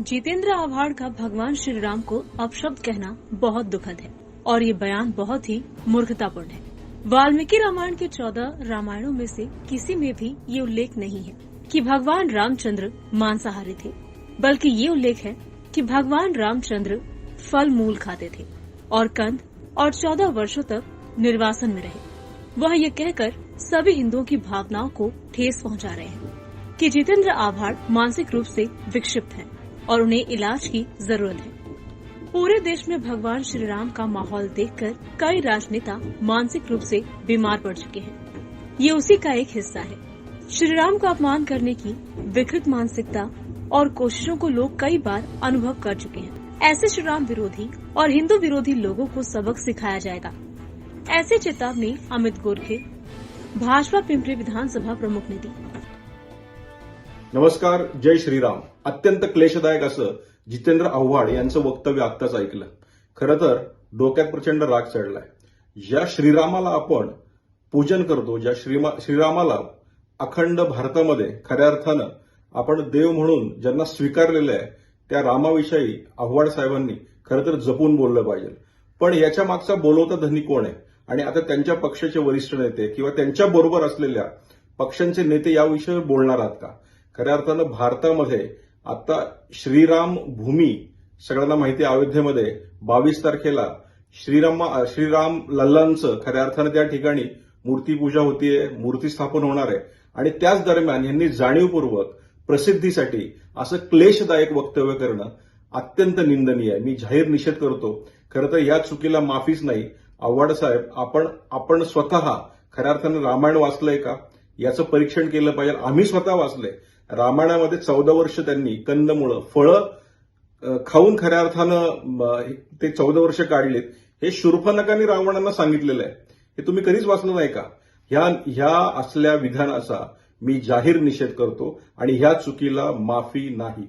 जितेंद्र आव्हाड का भगवान श्री राम को अपशब्द कहना बहुत दुखद है और ये बयान बहुत ही मूर्खतापूर्ण है। वाल्मीकि रामायण के चौदह रामायणों में से किसी में भी ये उल्लेख नहीं है कि भगवान रामचंद्र मांसाहारी थे, बल्कि ये उल्लेख है कि भगवान रामचंद्र फल मूल खाते थे और कंद और चौदह वर्षों तक निर्वासन में रहे। वह ये कहकर सभी हिंदुओं की भावनाओं को ठेस पहुँचा रहे हैं कि जितेंद्र आभाड़ मानसिक रूप से विक्षिप्त हैं। और उन्हें इलाज की ज़रूरत है। पूरे देश में भगवान श्री राम का माहौल देखकर कई राजनेता मानसिक रूप से बीमार पड़ चुके हैं। ये उसी का एक हिस्सा है। श्री राम का अपमान करने की विकृत मानसिकता और कोशिशों को लोग कई बार अनुभव कर चुके हैं। ऐसे श्री राम विरोधी और हिंदू विरोधी लोगों को सबक सिखाया जाएगा। ऐसे चेतावनी अमित गोरखे, भाजपा पिंपरी विधानसभा प्रमुख ने दी। नमस्कार जय श्रीराम. अत्यंत क्लेशदायक असं जितेंद्र आव्हाड यांचं वक्तव्य आत्ताच ऐकलं. खरं तर डोक्यात प्रचंड राग चढलाय. ज्या श्रीरामाला आपण पूजन करतो ज्या श्रीमा श्रीरामाला अखंड भारतामध्ये खऱ्या अर्थानं आपण देव म्हणून ज्यांना स्वीकारलेलं आहे त्या रामाविषयी आव्हाड साहेबांनी खरं तर जपून बोललं पाहिजे. पण याच्या मागचा बोलवता धनी कोण आहे? आणि आता त्यांच्या पक्षाचे वरिष्ठ नेते किंवा त्यांच्या बरोबर असलेल्या पक्षांचे नेते याविषयी बोलणार आहात का? खऱ्या अर्थानं भारतामध्ये आता श्रीराम भूमी सगळ्यांना माहिती अयोध्येमध्ये बावीस तारखेला श्रीराम श्रीराम लल्लांचं खऱ्या अर्थानं त्या ठिकाणी मूर्तीपूजा होतीये मूर्ती स्थापन होणार आहे. आणि त्याच दरम्यान यांनी जाणीवपूर्वक प्रसिद्धीसाठी असं क्लेशदायक वक्तव्य करणं अत्यंत निंदनीय आहे. मी जाहीर निषेध करतो. खरं तर या चुकीला माफीच नाही. आव्हाड साहेब आपण आपण स्वतः खऱ्या अर्थानं रामायण वाचलंय का? याचं परीक्षण केलं पाहिजे. आम्ही स्वतः वाचलंय. रामायणामध्ये चौदा वर्ष त्यांनी कंदमुळं फळं खाऊन खऱ्या अर्थानं ते चौदा वर्ष काढलेत. हे शूर्फनकांनी रावणांना सांगितलेलं आहे. हे तुम्ही कधीच वाचलं नाही का? ह्या ह्या असल्या विधानाचा मी जाहीर निषेध करतो आणि ह्या चुकीला माफी नाही.